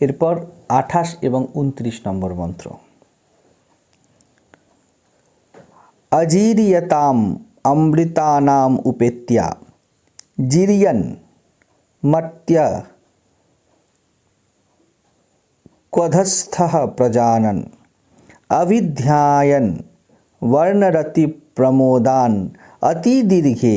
এরপর আঠাশ এবং উনত্রিশ নম্বর মন্ত্র। অজিরিয়তাম অমৃতানাম উপেত্যা, জিরিয়ন মত্য ক্বধস্থ প্রজানন অবিধ্যায়ন বর্ণরতি প্রমোদান, অতি দীর্ঘে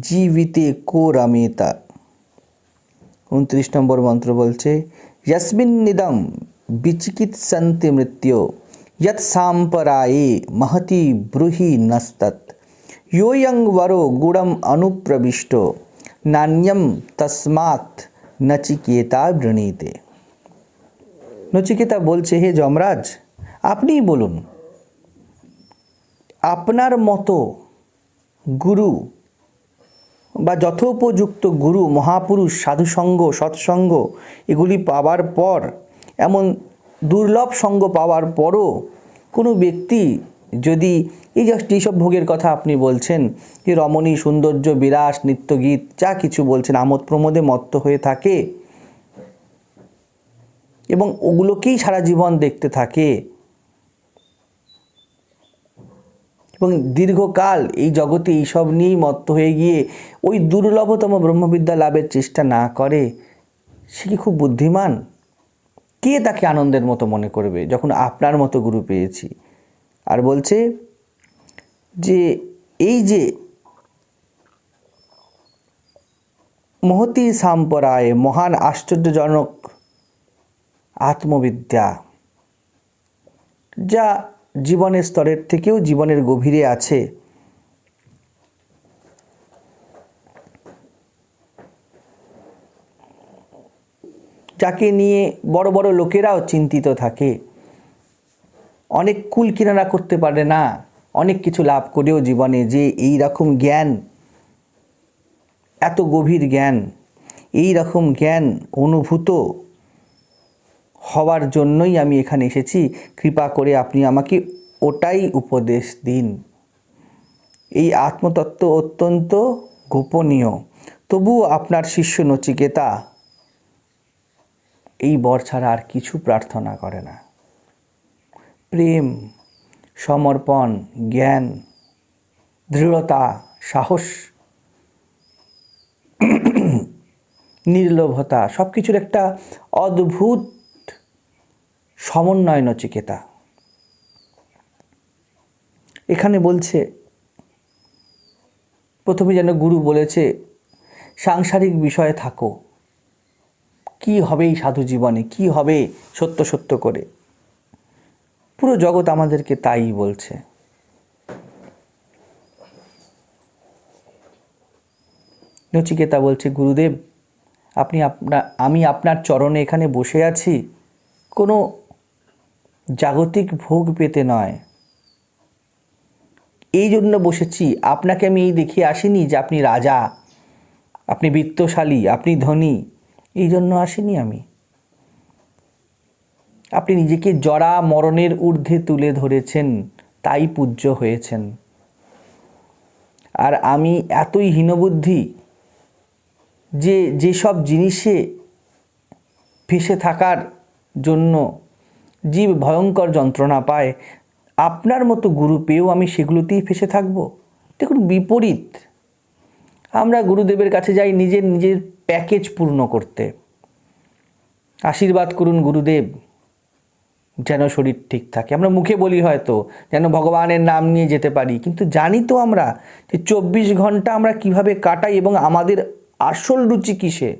জীবিতে কো রমেত উনত্রিশ নম্বর মন্ত্র বলছে যস্মিন্নিদম বিচিকিৎসন্তি মৃত্যু যৎ সাম্পরায়ে মহতি ব্রুহি নস্তৎ योऽयं वरो गुणम् अनुप्रविष्ट नान्यं তসমাৎ নচিকেতা বৃণীতে নচিকেতা বলছে হে যমরাজ আপনিই বলুন আপনার মতো গুরু বা যথোপযুক্ত গুরু, মহাপুরুষ, সাধুসঙ্গ, সৎসঙ্গ এগুলি পাওয়ার পর, এমন দুর্লভ সঙ্গ পাওয়ার পরও কোনো ব্যক্তি যদি এই যে যেসব ভোগের কথা আপনি বলছেন, যে রমণী, সৌন্দর্য, বিরাস, নিত্যগীত যা কিছু বলছেন, আমোদ প্রমোদে মত্ত হয়ে থাকে এবং ওগুলোকেই সারা জীবন দেখতে থাকে এবং দীর্ঘকাল এই জগতে এইসব নিয়েই মত্ত হয়ে গিয়ে ওই দুর্লভতম ব্রহ্মবিদ্যা লাভের চেষ্টা না করে, সে কি খুব বুদ্ধিমান? কে তাকে আনন্দের মতো মনে করবে যখন আপনার মতো গুরু পেয়েছি? আর বলছে যে, এই যে মহতি সাম্পরায় মহান আশ্চর্যজনক আত্মবিদ্যা, যা জীবনের স্তরের থেকেও জীবনের গভীরে আছে। যাকে নিয়ে বড় বড় লোকেরাও চিন্তিত থাকে। অনেক কুল কিনারা করতে পারে না। অনেক কিছু লাভ করেও জীবনে যে এই রকম জ্ঞান, এত গভীর জ্ঞান, এই রকম জ্ঞান অনুভূত হওয়ার জন্যই আমি এখানে এসেছি। কৃপা করে আপনি আমাকে ওটাই উপদেশ দিন। এই আত্মতত্ত্ব অত্যন্ত গোপনীয়। তবুও আপনার শিষ্য নচিকেতা এই বর ছাড়া আর কিছু প্রার্থনা করে না। প্রেম, সমর্পণ, জ্ঞান, দৃঢ়তা, সাহস, নির্লোভতা সব কিছুর একটা অদ্ভুত সমন্বয় নচিকেতা। এখানে বলছে, প্রথমে যেন গুরু বলেছে, সাংসারিক বিষয়ে থাকো। কি হবে এই সাধু জীবনে? কি হবে সত্য সত্য করে? পুরো জগৎ আমাদেরকে তাই বলছে। নচিকেতা বলছে, গুরুদেব, আপনি আপনার আমি আপনার চরণে এখানে বসে আছি। কোনো জাগতিক ভোগ পেতে নয়। এই জন্য বসেছি। আপনাকে আমি এই দেখিয়ে আসিনি যে আপনি রাজা, আপনি বিত্তশালী, আপনি ধনী। এই জন্য আসিনি আমি। আপনি নিজেকে জরা মরণের ঊর্ধ্বে তুলে ধরেছেন, তাই পূজ্য হয়েছেন। আর আমি এতই হীনবুদ্ধি যে যেসব জিনিসে ভেসে থাকার জন্য জীব ভয়ঙ্কর যন্ত্রণা পায়, আপনার মতো গুরু পেয়েও আমি সেগুলোতেই ফেসে থাকব? দেখুন, বিপরীত। আমরা গুরুদেবের কাছে যাই নিজের নিজের প্যাকেজ পূর্ণ করতে। আশীর্বাদ করুন গুরুদেব, যেন শরীর ঠিক থাকে। আমরা মুখে বলি হয়তো, যেন ভগবানের নাম নিয়ে যেতে পারি, কিন্তু জানি তো আমরা যে চব্বিশ ঘণ্টা আমরা কীভাবে কাটাই এবং আমাদের আসল রুচি কিসে?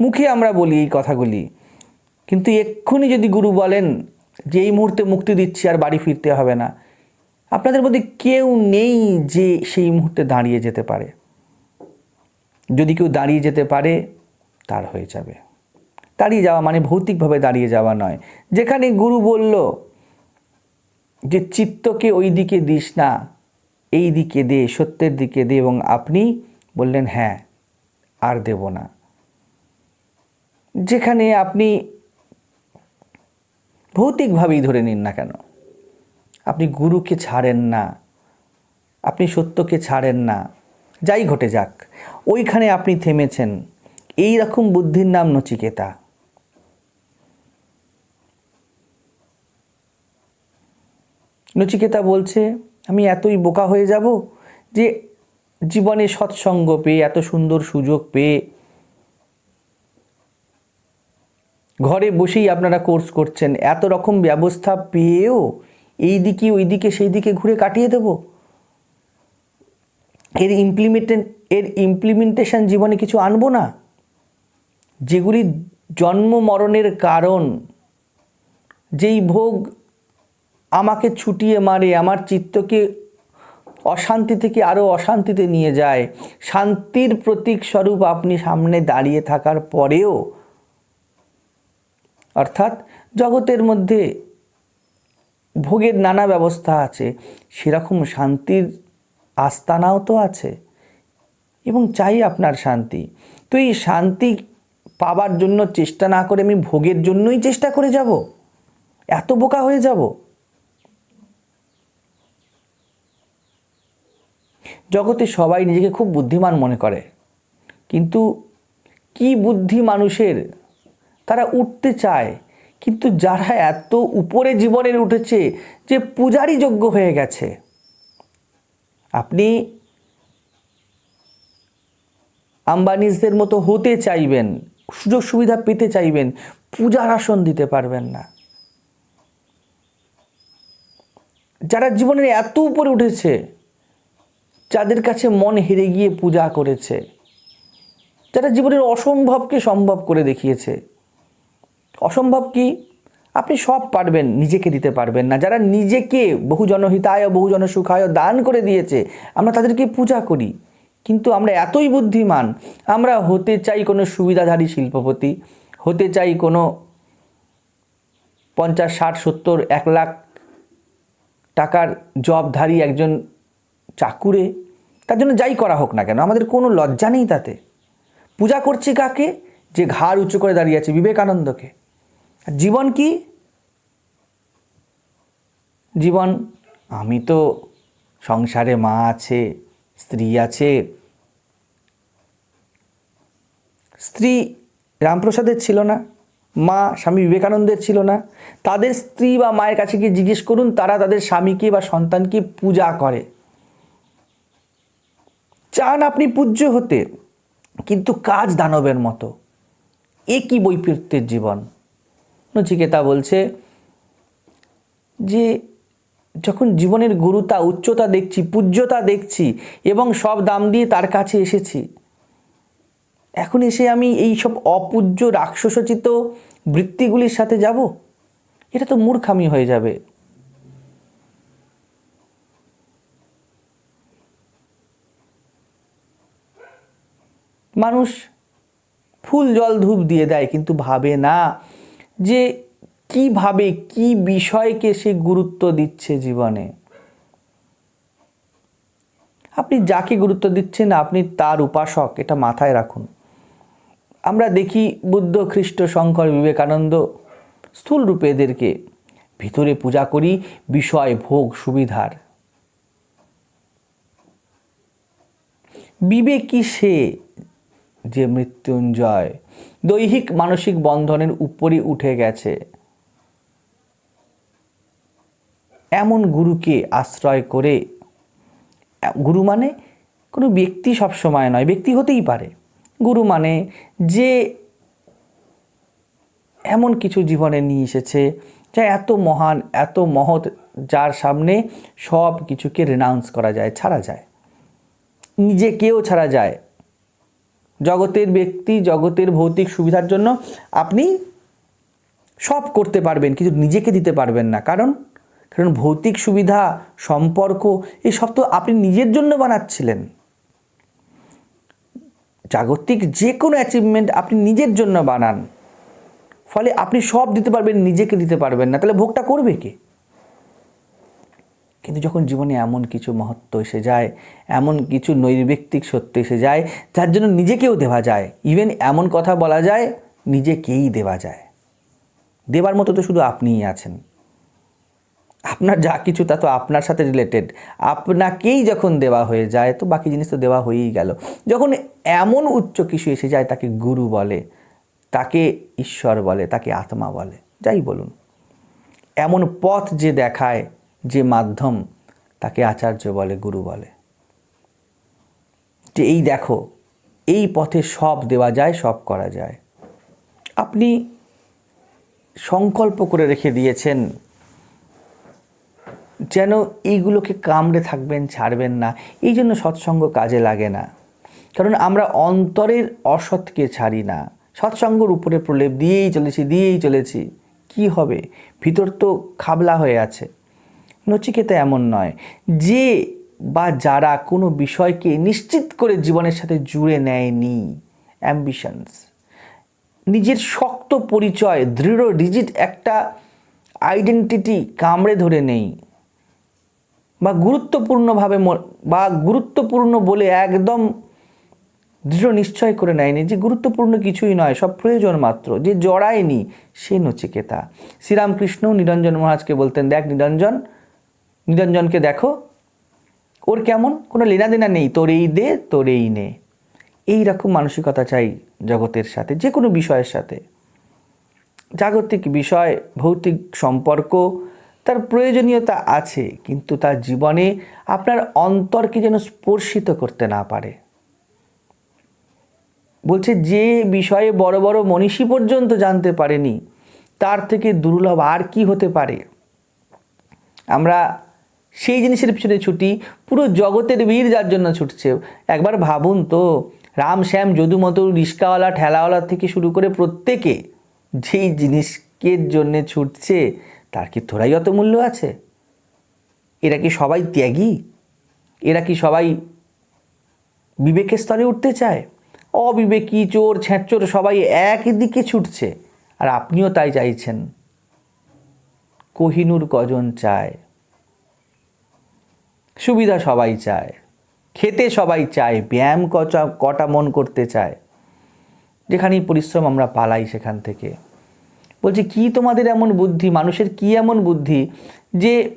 মুখে আমরা বলি এই কথাগুলি। কিন্তু এক্ষুনি যদি গুরু বলেন যে এই মুহূর্তে মুক্তি দিচ্ছি আর বাড়ি ফিরতে হবে না, আপনাদের মধ্যে কেউ নেই যে সেই মুহূর্তে দাঁড়িয়ে যেতে পারে। যদি কেউ দাঁড়িয়ে যেতে পারে, তার হয়ে যাবে। দাঁড়িয়ে যাওয়া মানে ভৌতিকভাবে দাঁড়িয়ে যাওয়া নয়। যেখানে গুরু বলল যে চিত্তকে ওই দিকে দিস না, এই দিকে দে, সত্যের দিকে দে এবং আপনি বললেন হ্যাঁ আর দেব না। যেখানে আপনি ভৌতিকভাবেই ধরে নিন না কেন? আপনি গুরুকে ছাড়েন না, আপনি সত্যকে ছাড়েন না, যাই ঘটে যাক, ওইখানে আপনি থেমেছেন, এই রকম বুদ্ধির নাম নচিকেতা। নচিকেতা বলছে, আমি এতই বোকা হয়ে যাব যে জীবনে সৎসঙ্গ পেয়ে, এত সুন্দর সুযোগ পেয়ে ঘরে বসেই আপনারা কোর্স করছেন, এত রকম ব্যবস্থা পেয়েও এই দিকে, ওই দিকে, সেই দিকে ঘুরে কাটিয়ে দেব? এর ইমপ্লিমেন্টেন এর ইমপ্লিমেন্টেশন জীবনে কিছু আনব না? যেগুলি জন্ম মরণের কারণ, যেই ভোগ আমাকে ছুটিয়ে মারে, আমার চিত্তকে অশান্তি থেকে আরও অশান্তিতে নিয়ে যায়, শান্তির প্রতীক স্বরূপ আপনি সামনে দাঁড়িয়ে থাকার পরেও অর্থাৎ জগতের মধ্যে ভোগের নানা ব্যবস্থা আছে, সেরকম শান্তির আস্তানাও তো আছে এবং চাই আপনার শান্তি। তো এই শান্তি পাবার জন্য চেষ্টা না করে আমি ভোগের জন্যই চেষ্টা করে যাব? এত বোকা হয়ে যাব? জগতে সবাই নিজেকে খুব বুদ্ধিমান মনে করে, কিন্তু কি বুদ্ধি মানুষের তারা উঠতে চায়। কিন্তু যারা এত উপরে জীবনের উঠেছে যে পূজারই যোগ্য হয়ে গেছে। আপনি আম্বানিজদের মতো হতে চাইবেন, সুযোগ সুবিধা পেতে চাইবেন, পূজার আসন দিতে পারবেন না। যারা জীবনের এত উপরে উঠেছে, যাদের কাছে মন হেরে গিয়ে পূজা করেছে, যারা জীবনের অসম্ভবকে সম্ভব করে দেখিয়েছে অসম্ভব কি? আপনি সব পারবেন, নিজেকে দিতে পারবেন না। যারা নিজেকে বহু জনহিতায় বহু জনসুখায় দান করে দিয়েছে, আমরা তাদেরকে পূজা করি। কিন্তু আমরা এতই বুদ্ধিমান, আমরা হতে চাই কোনো সুবিধাধারী শিল্পপতি, হতে চাই কোনো পঞ্চাশ, ষাট, সত্তর, এক লাখ টাকার জবধারী একজন চাকুরে। তার জন্য যাই করা হোক না কেন, আমাদের কোনো লজ্জা নেই তাতে। পূজা করছি কাকে? যে ঘাড় উঁচু করে দাঁড়িয়ে আছে বিবেকানন্দকে। জীবন কি? জীবন, আমি তো সংসারে মা আছে, স্ত্রী আছে। স্ত্রী রামপ্রসাদের ছিল না, মা স্বামী বিবেকানন্দের ছিল না। তাদের স্ত্রী বা মায়ের কাছে গিয়ে জিজ্ঞেস করুন, তারা তাদের স্বামীকে বা সন্তানকে পূজা করে। চান আপনি পূজ্য হতে, কিন্তু কাজ দানবের মতো। এ কি বৈপরীত্যের জীবন? নচিকেতা বলছে যে যখন জীবনের গুরুতা, উচ্চতা দেখছি, পূজ্যতা দেখছি এবং সব দাম দিয়ে তার কাছে এসেছি, এখন এসে আমি এই সব অপূজ্য রাক্ষসোচিত বৃত্তিগুলির সাথে যাব? এটা তো মূর্খামি হয়ে যাবে। মানুষ ফুল জল ধূপ দিয়ে দেয়, কিন্তু ভাবে না। যে কীভাবে, কি বিষয়কে সে গুরুত্ব দিচ্ছে জীবনে? আপনি যাকে গুরুত্ব দিচ্ছেন, আপনি তার উপাসক, এটা মাথায় রাখুন। আমরা দেখি বুদ্ধ, খ্রিস্ট, শঙ্কর, বিবেকানন্দ স্থূল রূপে এদেরকে ভিতরে পূজা করি, বিষয়, ভোগ, সুবিধার। বিবেকী সে যে মৃত্যুঞ্জয় দৈহিক মানসিক বন্ধনের উপরে উঠে গেছে। এমন গুরুকে আশ্রয় করে, গুরু মানে কোনো ব্যক্তি সবসময় নয়, ব্যক্তি হতেই পারে। গুরু মানে যে এমন কিছু জীবনে নিয়ে এসেছে, যা এত মহান, এত মহৎ, যার সামনে সব কিছুকে রেনাউন্স করা যায়, ছাড়া যায়। নিজেকেও ছাড়া যায়। জগতের ব্যক্তি, জগতের ভৌতিক সুবিধার জন্য আপনি সব করতে পারবেন, কিন্তু নিজেকে দিতে পারবেন না। কারণ কারণ ভৌতিক সুবিধা, সম্পর্ক এসব তো আপনি নিজের জন্য বানাচ্ছিলেন। জাগতিক যে কোনো অ্যাচিভমেন্ট আপনি নিজের জন্য বানান। ফলে আপনি সব দিতে পারবেন, নিজেকে দিতে পারবেন না। তাহলে ভোগটা করবে কে? কিন্তু যখন জীবনে এমন কিছু মহত্ব এসে যায়, এমন কিছু নৈর্ব্যক্তিক সত্য এসে যায়, যার জন্য নিজেকেও দেওয়া যায়। ইভেন এমন কথা বলা যায়, নিজেকেই দেওয়া যায়। দেবার মতো তো শুধু আপনিই আছেন। আপনার যা কিছু, তা তো আপনার সাথে রিলেটেড আপনাকেই যখন দেওয়া হয়ে যায়, তো বাকি জিনিস তো দেওয়া হয়েই গেল। যখন এমন উচ্চ কিছু এসে যায়, তাকে গুরু বলে, তাকে ঈশ্বর বলে, তাকে আত্মা বলে, যাই বলুন। এমন পথ যে দেখায় যে মাধ্যম তাকে আচার্য বলে, গুরু বলে। যে এই দেখো, এই পথে সব দেওয়া যায়, সব করা যায়। আপনি সংকল্প করে রেখে দিয়েছেন যেন এইগুলোকে কামড়ে থাকবেন, ছাড়বেন না। এই জন্য সৎসঙ্গ কাজে লাগে না। কারণ আমরা অন্তরের অসৎকে ছাড়ি না। সৎসঙ্গর উপরে প্রলেপ দিয়েই চলেছি দিয়েই চলেছি। কি হবে? ভিতর তো খাবলা হয়ে আছে। নচিকেতা এমন নয় যে বা যারা কোনো বিষয়কে নিশ্চিত করে জীবনের সাথে জুড়ে নেয়নি। অ্যাম্বিশনস নিজের শক্ত পরিচয়, দৃঢ় রিজিট একটা আইডেন্টিটি কামড়ে ধরে নেই। বা গুরুত্বপূর্ণভাবে বা গুরুত্বপূর্ণ বলে একদম দৃঢ় নিশ্চয় করে নেয়নি যে গুরুত্বপূর্ণ কিছুই নয়, সব প্রয়োজন মাত্র। যে জড়ায়নি, সে নচিকেতা। শ্রীরামকৃষ্ণ নিরঞ্জন মহারাজকে বলতেন, দেখ নিরঞ্জন নিরঞ্জনকে দেখো, ওর কেমন? কোনো লেনাদেনা নেই। তোর এই দে তোর এই নে। এই রকম মানসিকতা চাই জগতের সাথে, যে কোনো বিষয়ের সাথে। জাগতিক বিষয়, ভৌতিক সম্পর্ক, তার প্রয়োজনীয়তা আছে, কিন্তু তার জীবনে আপনার অন্তরকে যেন স্পর্শিত করতে না পারে। বলছে, যে বিষয়ে বড় বড় মনীষী পর্যন্ত জানতে পারেনি, তার থেকে দুর্লভ আর কি হতে পারে? আমরা সেই জিনিসের পিছনে ছুটি, পুরো জগতের ভিড় যার জন্য ছুটছে। একবার ভাবুন তো, রাম শ্যাম যদুমতো রিস্কাওয়ালা, ঠেলাওয়ালা থেকে শুরু করে প্রত্যেকে যেই জিনিসকের জন্য ছুটছে, তার কি থোড়াই অত মূল্য আছে? এরা কি সবাই ত্যাগী? এরা কি সবাই বিবেকের স্তরে উঠতে চায়? অবিবেকী, চোর, ছ্যাঁচোর সবাই একই দিকে ছুটছে। আর আপনিও তাই চাইছেন। কোহিনুর কজন চায়? সুবিধা সবাই চায়। খেতে সবাই চায়, ব্যায়াম কচা, কটা মন করতে চায়। যেখানেই পরিশ্রম আমরা পালাই সেখান থেকে। বলছি, কি তোমাদের এমন বুদ্ধি, মানুষের কি এমন বুদ্ধি যে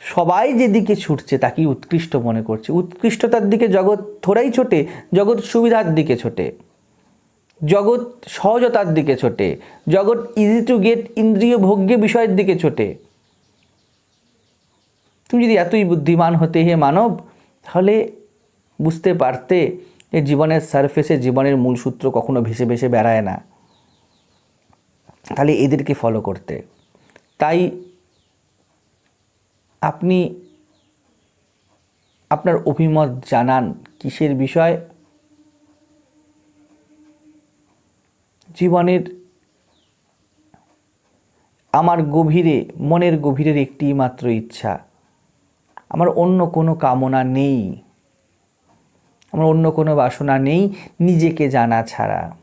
সবাই যেদিকে ছুটছে তাকেই উৎকৃষ্ট মনে করছে? উৎকৃষ্টতার দিকে জগৎ থোড়াই ছোটে, জগৎ সুবিধার দিকে ছোটে। জগৎ সহজতার দিকে ছোটে। জগৎ ইজি টু গেট ইন্দ্রিয় ভোগ্য বিষয়ের দিকে ছোটে। তুমি যদি এতই বুদ্ধিমান হতে হে মানব, তাহলে বুঝতে পারতে যে জীবনের সারফেসে জীবনের মূল সূত্র কখনো ভেসে ভেসে বেড়ায় না। তাহলে এদেরকে ফলো করতে। তাই আপনি আপনার অভিমত জানান কিসের বিষয়? জীবনের আমার গভীরে, মনের গভীরের একটি মাত্র ইচ্ছা। আমার অন্য কোনো কামনা নেই। আমার অন্য কোনো বাসনা নেই নিজেকে জানা ছাড়া।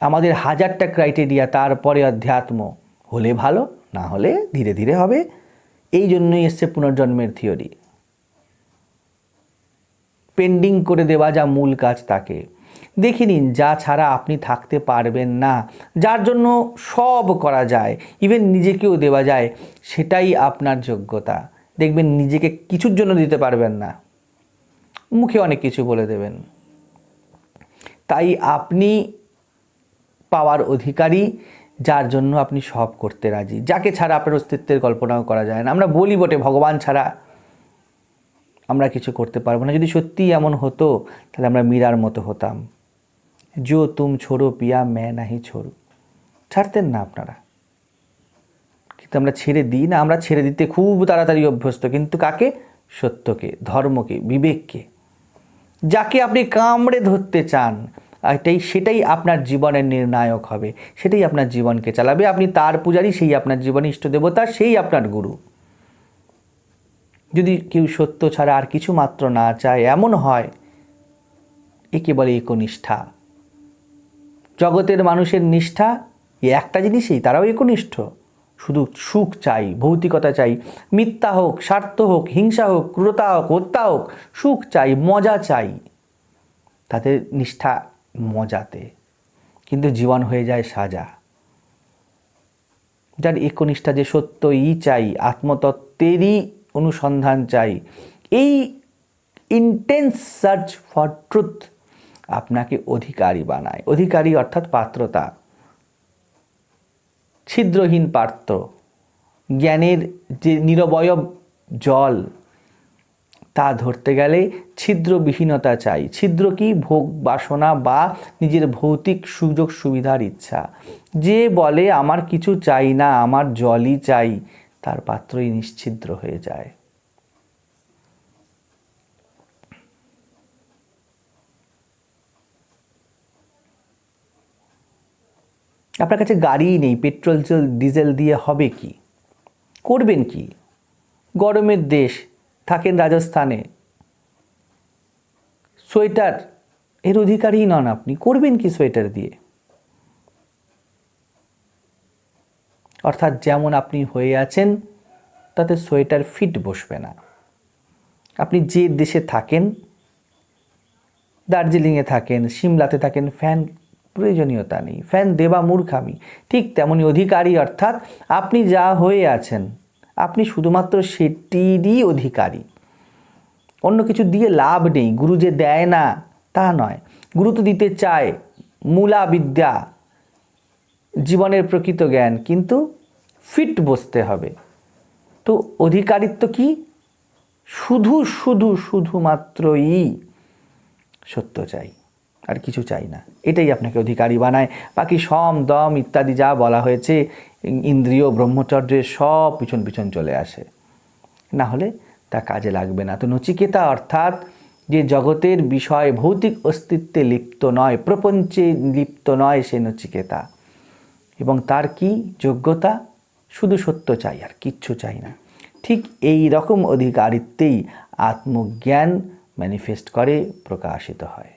আমাদের হাজারটা ক্রাইটেরিয়া তারপরে অধ্যাত্ম, হলে ভালো, না হলে ধীরে ধীরে হবে। এই জন্যই এসছে পুনর্জন্মের থিওরি। পেন্ডিং করে দেওয়া যা মূল কাজ তাকে। দেখে নিন, যা ছাড়া আপনি থাকতে পারবেন না। যার জন্য সব করা যায় ইভেন নিজেকেও দেওয়া যায়, সেটাই আপনার যোগ্যতা। দেখবেন নিজেকে কিছুর জন্য দিতে পারবেন না। মুখে অনেক কিছু বলে দেবেন। তাই আপনি পাওয়ার অধিকারী, যার জন্য আপনি সব করতে রাজি। যাকে ছাড়া আপনার অস্তিত্বের কল্পনাও করা যায় না। আমরা বলি বটে, ভগবান ছাড়া আমরা কিছু করতে পারব না। যদি সত্যিই এমন হতো, তাহলে আমরা মীরার মতো হতাম। জো তুম ছোড়ো, পিয়া মে নাহি ছোড়ো। ছাড়তেন না আপনারা। কিন্তু আমরা ছেড়ে দিই না, আমরা ছেড়ে দিতে খুব তাড়াতাড়ি অভ্যস্ত। কিন্তু কাকে? সত্যকে, ধর্মকে, বিবেককে। যাকে আপনি কামড়ে ধরতে চান এটাই সেটাই আপনার জীবনের নির্ণায়ক হবে। সেটাই আপনার জীবনকে চালাবে। আপনি তার পূজারী, সেই আপনার জীবনে ইষ্ট দেবতা, সেই আপনার গুরু। যদি কেউ সত্য ছাড়া আর কিছু মাত্র না চায়, এমন হয়, একে বলে একনিষ্ঠা। জগতের মানুষের নিষ্ঠা একটা জিনিসই, তারাও একনিষ্ঠ। শুধু সুখ চাই, ভৌতিকতা চাই, মিথ্যা হোক, স্বার্থ হোক, হিংসা হোক, ক্রূরতা হোক, হত্যা হোক, সুখ চাই, মজা চাই। তাদের নিষ্ঠা মজাতে। কিন্তু জীবন হয়ে যায় সাজা। যার একনিষ্ঠা যে সত্যই চাই, আত্মতত্ত্বেরই অনুসন্ধান চাই, এই ইন্টেন্স সার্চ ফর ট্রুথ আপনাকে অধিকারী বানায়। অধিকারী অর্থাৎ পাত্রতা। ছিদ্রহীন পাত্র জ্ঞানের যে নিরবয়ব জল, তা ধরতে গেলে ছিদ্রবিহীনতা চাই। ছিদ্র কি? ভোগ, বাসনা বা নিজের ভৌতিক সুযোগ সুবিধার ইচ্ছা। যে বলে, আমার কিছু চাই না, আমার জলই চাই, তার পাত্রই নিশ্ছিদ্র হয়ে যায়। আপনার কাছে গাড়িই নেই, পেট্রোল, জল, ডিজেল দিয়ে হবে কি? করবেন কি? গরমের দেশ, থাকেন রাজস্থানে। সোয়েটার, এর অধিকারী নন আপনি, করবেন কি সোয়েটার দিয়ে? অর্থাৎ যেমন আপনি হয়ে আছেন, তাতে সোয়েটার ফিট বসবে না। আপনি যে দেশে থাকেন, দার্জিলিংয়ে থাকেন, সিমলাতে থাকেন, ফ্যান প্রয়োজনীয়তা নেই। ফ্যান দেবা মূর্খামি। ঠিক তেমনি অধিকারী অর্থাৎ আপনি যা হয়ে আছেন, আপনি শুধুমাত্র সেটিরই অধিকারী। অন্য কিছু দিয়ে লাভ নেই, গুরু যে দেয় না, তা নয়। গুরু তো দিতে চায়, মূলা বিদ্যা, জীবনের প্রকৃত জ্ঞান, কিন্তু ফিট বসতে হবে। তো অধিকারিত্ব কি? শুধু শুধু, শুধুমাত্রই সত্য চাই। আর কিছু চাই না। এটাই আপনাকে অধিকারী বানায়। বাকি সম, দম ইত্যাদি যা বলা হয়েছে ইন্দ্রিয়, ব্রহ্মচর্যের সব পিছন পিছন চলে আসে। না হলে তা কাজে লাগবে না। তো নচিকেতা অর্থাৎ যে জগতের বিষয় ভৌতিক অস্তিত্বে লিপ্ত নয়, প্রপঞ্চে লিপ্ত নয় সে নচিকেতা। এবং তার কি যোগ্যতা? শুধু সত্য চাই, আর কিচ্ছু চাই না। ঠিক এই রকম অধিকারিত্বেই আত্মজ্ঞান ম্যানিফেস্ট করে, প্রকাশিত হয়।